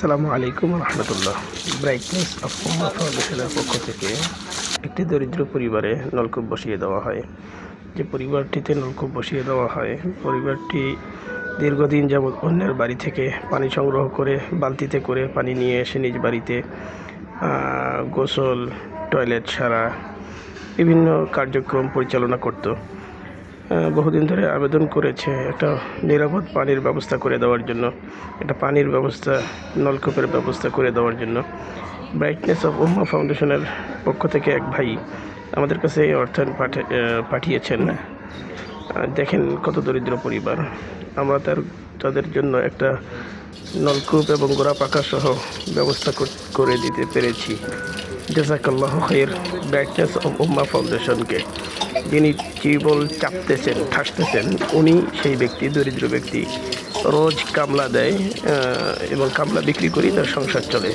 আসসালামু আলাইকুম রহমতুল্লাহ। Brightness of ফাউন্ডেশনের পক্ষ থেকে একটি দরিদ্র পরিবারে নলকূপ বসিয়ে দেওয়া হয়। যে পরিবারটিতে নলকূপ বসিয়ে দেওয়া হয়, পরিবারটি দীর্ঘদিন যাবৎ অন্যের বাড়ি থেকে পানি সংগ্রহ করে, বালতিতে করে পানি নিয়ে এসে নিজ বাড়িতে গোসল, টয়লেট সারা বিভিন্ন কার্যক্রম পরিচালনা করত। বহুদিন ধরে আবেদন করেছে একটা নিরাপদ পানির ব্যবস্থা করে দেওয়ার জন্য, একটা পানির ব্যবস্থা, নলকূপের ব্যবস্থা করে দেওয়ার জন্য। ব্রাইটনেস অফ উম্মা ফাউন্ডেশনের পক্ষ থেকে এক ভাই আমাদের কাছে এই অর্থায়ন পাঠিয়েছেন। দেখেন কত দরিদ্র পরিবার। আমরা তার, তাদের জন্য একটা নলকূপ এবং গোড়া পাকা সহ ব্যবস্থা করে দিতে পেরেছি। জাজাকাল্লাহ খের ব্রাইটনেস অফ উম্মা ফাউন্ডেশনকে যিনি কেবল চাপতেছেন, ঠাসতেছেন, উনি সেই ব্যক্তি, দরিদ্র ব্যক্তি, রোজ কামলা দেয় এবং কামলা বিক্রি করেই তার সংসার চলে।